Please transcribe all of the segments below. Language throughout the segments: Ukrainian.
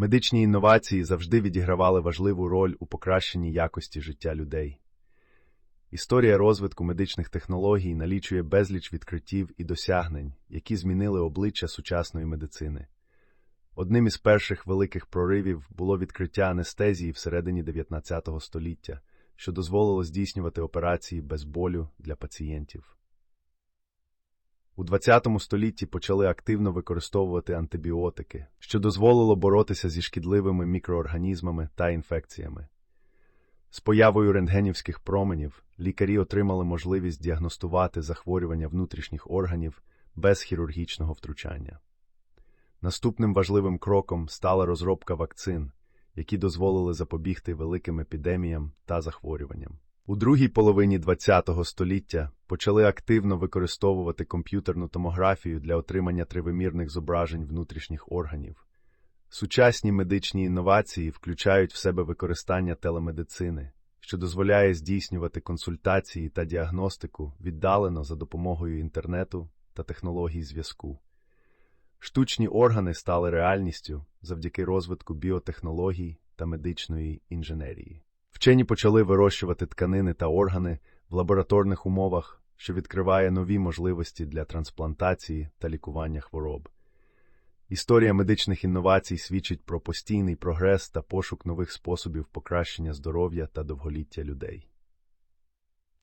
Медичні інновації завжди відігравали важливу роль у покращенні якості життя людей. Історія розвитку медичних технологій налічує безліч відкриттів і досягнень, які змінили обличчя сучасної медицини. Одним із перших великих проривів було відкриття анестезії всередині 19 століття, що дозволило здійснювати операції без болю для пацієнтів. У 20 столітті почали активно використовувати антибіотики, що дозволило боротися зі шкідливими мікроорганізмами та інфекціями. З появою рентгенівських променів лікарі отримали можливість діагностувати захворювання внутрішніх органів без хірургічного втручання. Наступним важливим кроком стала розробка вакцин, які дозволили запобігти великим епідеміям та захворюванням. У другій половині ХХ століття почали активно використовувати комп'ютерну томографію для отримання тривимірних зображень внутрішніх органів. Сучасні медичні інновації включають в себе використання телемедицини, що дозволяє здійснювати консультації та діагностику віддалено за допомогою інтернету та технологій зв'язку. Штучні органи стали реальністю завдяки розвитку біотехнологій та медичної інженерії. Вчені почали вирощувати тканини та органи в лабораторних умовах, що відкриває нові можливості для трансплантації та лікування хвороб. Історія медичних інновацій свідчить про постійний прогрес та пошук нових способів покращення здоров'я та довголіття людей.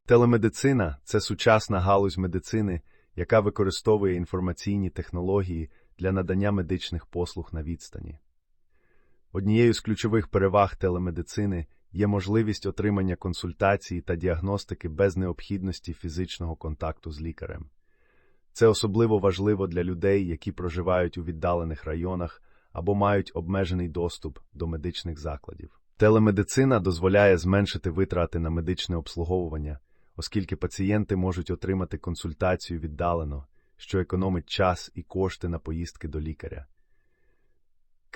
Телемедицина це сучасна галузь медицини, яка використовує інформаційні технології для надання медичних послуг на відстані. Однією з ключових переваг телемедицини є можливість отримання консультації та діагностики без необхідності фізичного контакту з лікарем. Це особливо важливо для людей, які проживають у віддалених районах або мають обмежений доступ до медичних закладів. Телемедицина дозволяє зменшити витрати на медичне обслуговування, оскільки пацієнти можуть отримати консультацію віддалено, що економить час і кошти на поїздки до лікаря.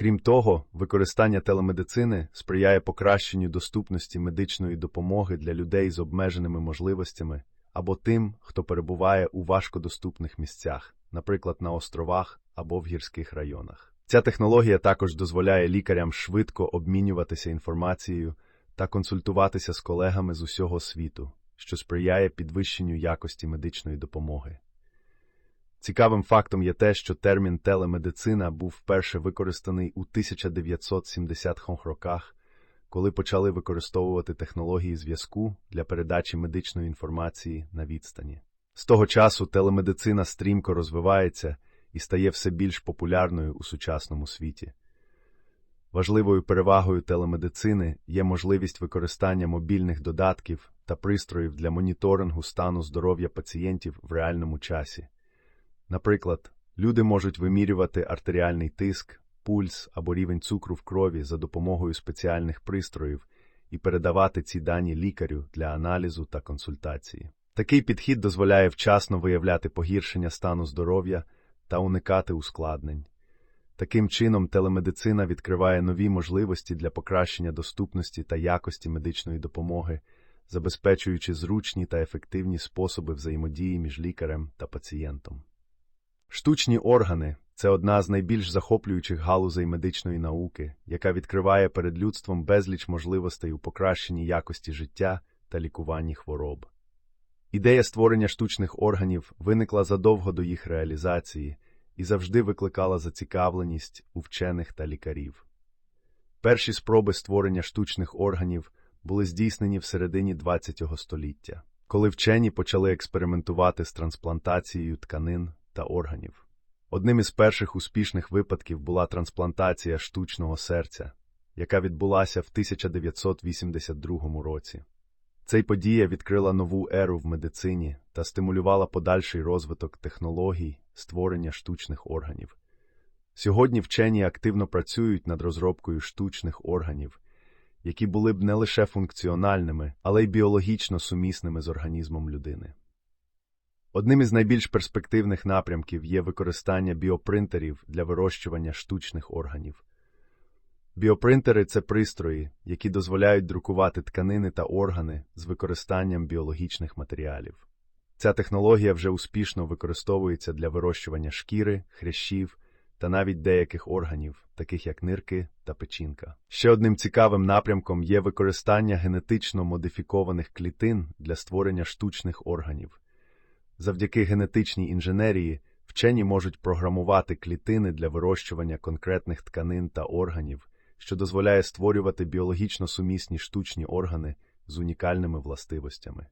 Крім того, використання телемедицини сприяє покращенню доступності медичної допомоги для людей з обмеженими можливостями або тим, хто перебуває у важкодоступних місцях, наприклад, на островах або в гірських районах. Ця технологія також дозволяє лікарям швидко обмінюватися інформацією та консультуватися з колегами з усього світу, що сприяє підвищенню якості медичної допомоги. Цікавим фактом є те, що термін телемедицина був вперше використаний у 1970-х роках, коли почали використовувати технології зв'язку для передачі медичної інформації на відстані. З того часу телемедицина стрімко розвивається і стає все більш популярною у сучасному світі. Важливою перевагою телемедицини є можливість використання мобільних додатків та пристроїв для моніторингу стану здоров'я пацієнтів в реальному часі. Наприклад, люди можуть вимірювати артеріальний тиск, пульс або рівень цукру в крові за допомогою спеціальних пристроїв і передавати ці дані лікарю для аналізу та консультації. Такий підхід дозволяє вчасно виявляти погіршення стану здоров'я та уникати ускладнень. Таким чином, телемедицина відкриває нові можливості для покращення доступності та якості медичної допомоги, забезпечуючи зручні та ефективні способи взаємодії між лікарем та пацієнтом. Штучні органи це одна з найбільш захоплюючих галузей медичної науки, яка відкриває перед людством безліч можливостей у покращенні якості життя та лікуванні хвороб. Ідея створення штучних органів виникла задовго до їх реалізації і завжди викликала зацікавленість у вчених та лікарів. Перші спроби створення штучних органів були здійснені в середині ХХ століття, коли вчені почали експериментувати з трансплантацією тканин та органів. Одним із перших успішних випадків була трансплантація штучного серця, яка відбулася в 1982 році. Цей подія відкрила нову еру в медицині та стимулювала подальший розвиток технологій створення штучних органів. Сьогодні вчені активно працюють над розробкою штучних органів, які були б не лише функціональними, але й біологічно сумісними з організмом людини. Одним із найбільш перспективних напрямків є використання біопринтерів для вирощування штучних органів. Біопринтери це пристрої, які дозволяють друкувати тканини та органи з використанням біологічних матеріалів. Ця технологія вже успішно використовується для вирощування шкіри, хрящів та навіть деяких органів, таких як нирки та печінка. Ще одним цікавим напрямком є використання генетично модифікованих клітин для створення штучних органів. Завдяки генетичній інженерії вчені можуть програмувати клітини для вирощування конкретних тканин та органів, що дозволяє створювати біологічно сумісні штучні органи з унікальними властивостями.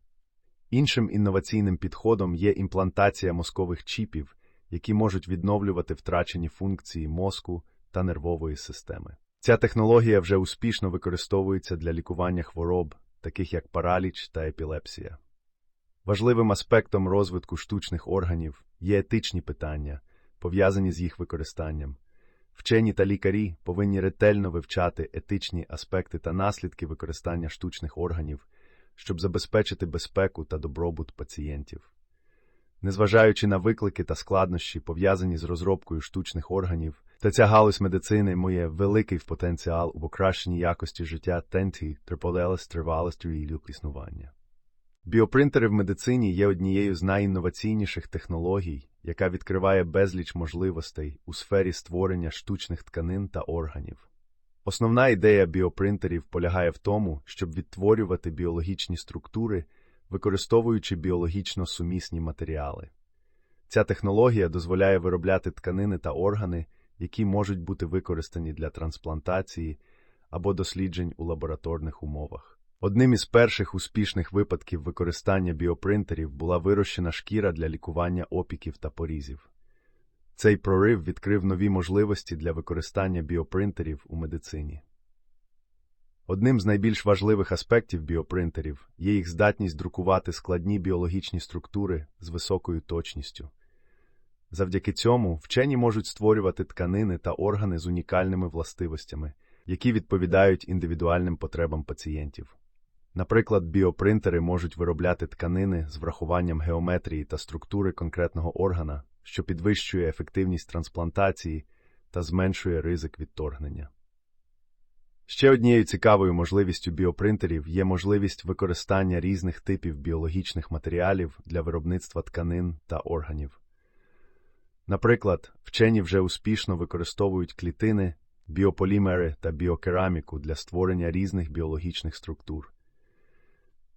Іншим інноваційним підходом є імплантація мозкових чіпів, які можуть відновлювати втрачені функції мозку та нервової системи. Ця технологія вже успішно використовується для лікування хвороб, таких як параліч та епілепсія. Важливим аспектом розвитку штучних органів є етичні питання, пов'язані з їх використанням. Вчені та лікарі повинні ретельно вивчати етичні аспекти та наслідки використання штучних органів, щоб забезпечити безпеку та добробут пацієнтів. Незважаючи на виклики та складнощі, пов'язані з розробкою штучних органів, та ця галузь медицини має великий потенціал у покращенні якості життя тенті, триполелес, тривалості і люк існування. Біопринтери в медицині є однією з найінноваційніших технологій, яка відкриває безліч можливостей у сфері створення штучних тканин та органів. Основна ідея біопринтерів полягає в тому, щоб відтворювати біологічні структури, використовуючи біологічно сумісні матеріали. Ця технологія дозволяє виробляти тканини та органи, які можуть бути використані для трансплантації або досліджень у лабораторних умовах. Одним із перших успішних випадків використання біопринтерів була вирощена шкіра для лікування опіків та порізів. Цей прорив відкрив нові можливості для використання біопринтерів у медицині. Одним з найбільш важливих аспектів біопринтерів є їх здатність друкувати складні біологічні структури з високою точністю. Завдяки цьому вчені можуть створювати тканини та органи з унікальними властивостями, які відповідають індивідуальним потребам пацієнтів. Наприклад, біопринтери можуть виробляти тканини з врахуванням геометрії та структури конкретного органа, що підвищує ефективність трансплантації та зменшує ризик відторгнення. Ще однією цікавою можливістю біопринтерів є можливість використання різних типів біологічних матеріалів для виробництва тканин та органів. Наприклад, вчені вже успішно використовують клітини, біополімери та біокераміку для створення різних біологічних структур.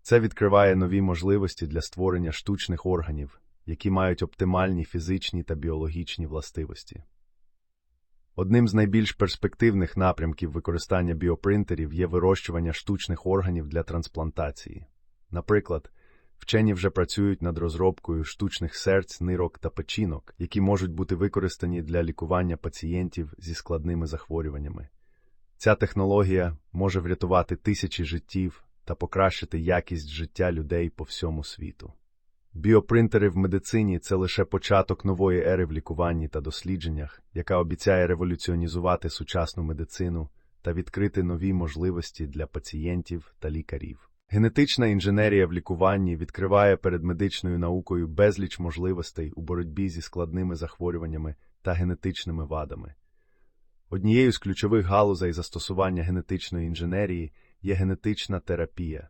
Це відкриває нові можливості для створення штучних органів, які мають оптимальні фізичні та біологічні властивості. Одним з найбільш перспективних напрямків використання біопринтерів є вирощування штучних органів для трансплантації. Наприклад, вчені вже працюють над розробкою штучних серць, нирок та печінок, які можуть бути використані для лікування пацієнтів зі складними захворюваннями. Ця технологія може врятувати тисячі життів та покращити якість життя людей по всьому світу. Біопринтери в медицині це лише початок нової ери в лікуванні та дослідженнях, яка обіцяє революціонізувати сучасну медицину та відкрити нові можливості для пацієнтів та лікарів. Генетична інженерія в лікуванні відкриває перед медичною наукою безліч можливостей у боротьбі зі складними захворюваннями та генетичними вадами. Однією з ключових галузей застосування генетичної інженерії є генетична терапія,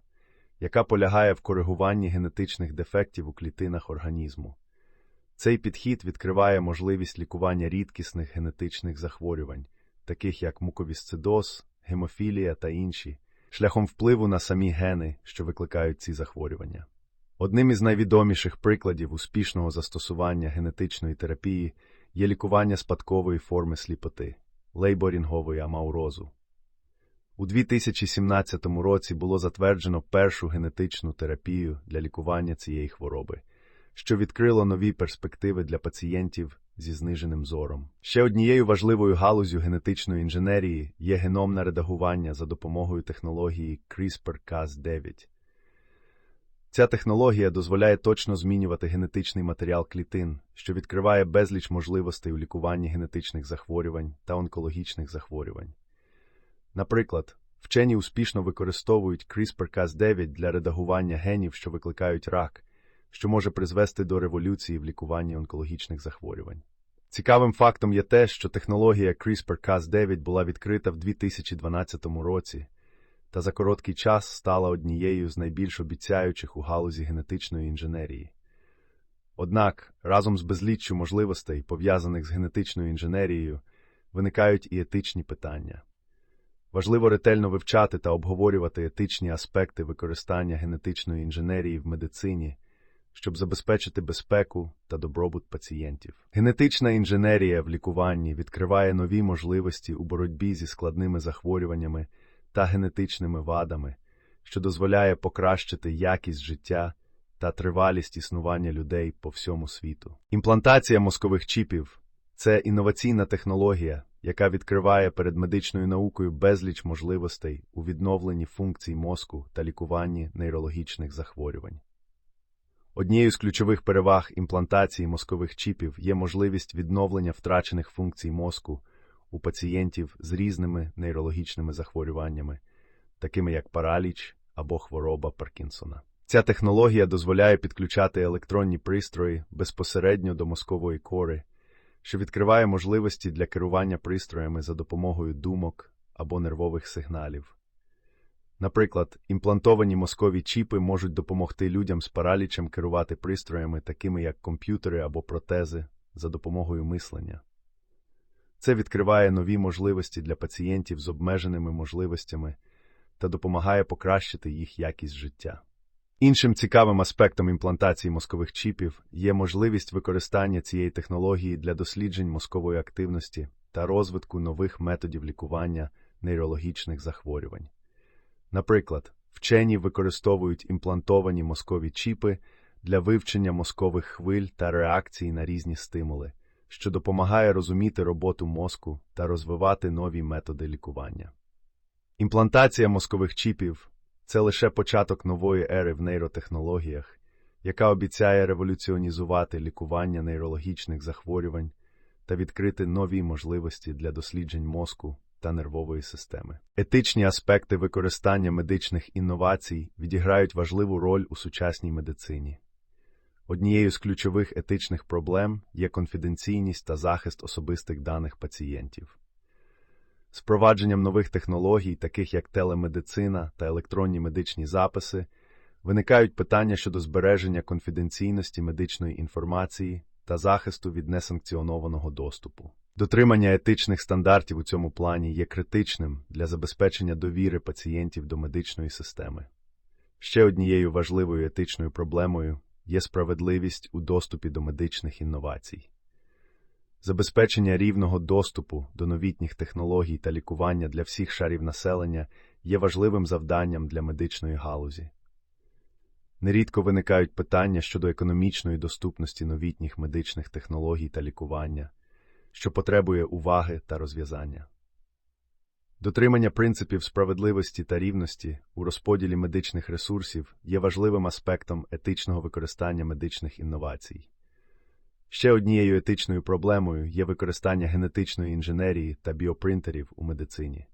яка полягає в коригуванні генетичних дефектів у клітинах організму. Цей підхід відкриває можливість лікування рідкісних генетичних захворювань, таких як муковісцидоз, гемофілія та інші, шляхом впливу на самі гени, що викликають ці захворювання. Одним із найвідоміших прикладів успішного застосування генетичної терапії є лікування спадкової форми сліпоти лейборінгової амаурозу. У 2017 році було затверджено першу генетичну терапію для лікування цієї хвороби, що відкрило нові перспективи для пацієнтів зі зниженим зором. Ще однією важливою галузю генетичної інженерії є геномне редагування за допомогою технології CRISPR-Cas9. Ця технологія дозволяє точно змінювати генетичний матеріал клітин, що відкриває безліч можливостей у лікуванні генетичних захворювань та онкологічних захворювань. Наприклад, вчені успішно використовують CRISPR-Cas9 для редагування генів, що викликають рак, що може призвести до революції в лікуванні онкологічних захворювань. Цікавим фактом є те, що технологія CRISPR-Cas9 була відкрита в 2012 році та за короткий час стала однією з найбільш обіцяючих у галузі генетичної інженерії. Однак, разом з безліччю можливостей, пов'язаних з генетичною інженерією, виникають і етичні питання. Важливо ретельно вивчати та обговорювати етичні аспекти використання генетичної інженерії в медицині, щоб забезпечити безпеку та добробут пацієнтів. Генетична інженерія в лікуванні відкриває нові можливості у боротьбі зі складними захворюваннями та генетичними вадами, що дозволяє покращити якість життя та тривалість існування людей по всьому світу. Імплантація мозкових чіпів це інноваційна технологія, яка відкриває перед медичною наукою безліч можливостей у відновленні функцій мозку та лікуванні нейрологічних захворювань. Однією з ключових переваг імплантації мозкових чіпів є можливість відновлення втрачених функцій мозку у пацієнтів з різними нейрологічними захворюваннями, такими як параліч або хвороба Паркінсона. Ця технологія дозволяє підключати електронні пристрої безпосередньо до мозкової кори, що відкриває можливості для керування пристроями за допомогою думок або нервових сигналів. Наприклад, імплантовані мозкові чіпи можуть допомогти людям з паралічем керувати пристроями, такими як комп'ютери або протези, за допомогою мислення. Це відкриває нові можливості для пацієнтів з обмеженими можливостями та допомагає покращити їх якість життя. Іншим цікавим аспектом імплантації мозкових чіпів є можливість використання цієї технології для досліджень мозкової активності та розвитку нових методів лікування нейрологічних захворювань. Наприклад, вчені використовують імплантовані мозкові чіпи для вивчення мозкових хвиль та реакцій на різні стимули, що допомагає розуміти роботу мозку та розвивати нові методи лікування. Імплантація мозкових чіпів це лише початок нової ери в нейротехнологіях, яка обіцяє революціонізувати лікування нейрологічних захворювань та відкрити нові можливості для досліджень мозку та нервової системи. Етичні аспекти використання медичних інновацій відіграють важливу роль у сучасній медицині. Однією з ключових етичних проблем є конфіденційність та захист особистих даних пацієнтів. З впровадженням нових технологій, таких як телемедицина та електронні медичні записи, виникають питання щодо збереження конфіденційності медичної інформації та захисту від несанкціонованого доступу. Дотримання етичних стандартів у цьому плані є критичним для забезпечення довіри пацієнтів до медичної системи. Ще однією важливою етичною проблемою є справедливість у доступі до медичних інновацій. Забезпечення рівного доступу до новітніх технологій та лікування для всіх шарів населення є важливим завданням для медичної галузі. Нерідко виникають питання щодо економічної доступності новітніх медичних технологій та лікування, що потребує уваги та розв'язання. Дотримання принципів справедливості та рівності у розподілі медичних ресурсів є важливим аспектом етичного використання медичних інновацій. Ще однією етичною проблемою є використання генетичної інженерії та біопринтерів у медицині.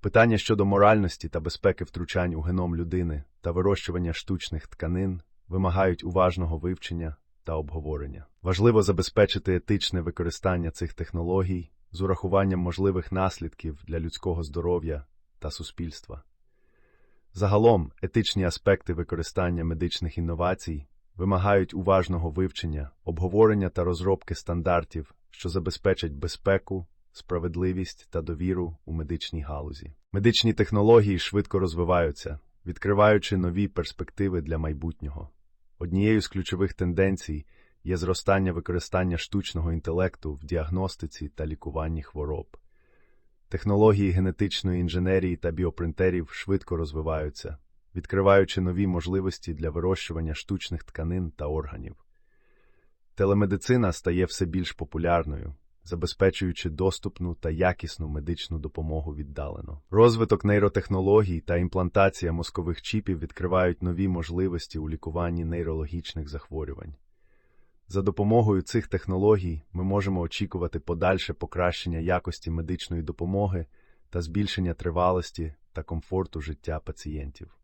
Питання щодо моральності та безпеки втручань у геном людини та вирощування штучних тканин вимагають уважного вивчення та обговорення. Важливо забезпечити етичне використання цих технологій з урахуванням можливих наслідків для людського здоров'я та суспільства. Загалом, етичні аспекти використання медичних інновацій вимагають уважного вивчення, обговорення та розробки стандартів, що забезпечать безпеку, справедливість та довіру у медичній галузі. Медичні технології швидко розвиваються, відкриваючи нові перспективи для майбутнього. Однією з ключових тенденцій є зростання використання штучного інтелекту в діагностиці та лікуванні хвороб. Технології генетичної інженерії та біопринтерів швидко розвиваються, відкриваючи нові можливості для вирощування штучних тканин та органів. Телемедицина стає все більш популярною, забезпечуючи доступну та якісну медичну допомогу віддалено. Розвиток нейротехнологій та імплантація мозкових чіпів відкривають нові можливості у лікуванні нейрологічних захворювань. За допомогою цих технологій ми можемо очікувати подальше покращення якості медичної допомоги та збільшення тривалості та комфорту життя пацієнтів.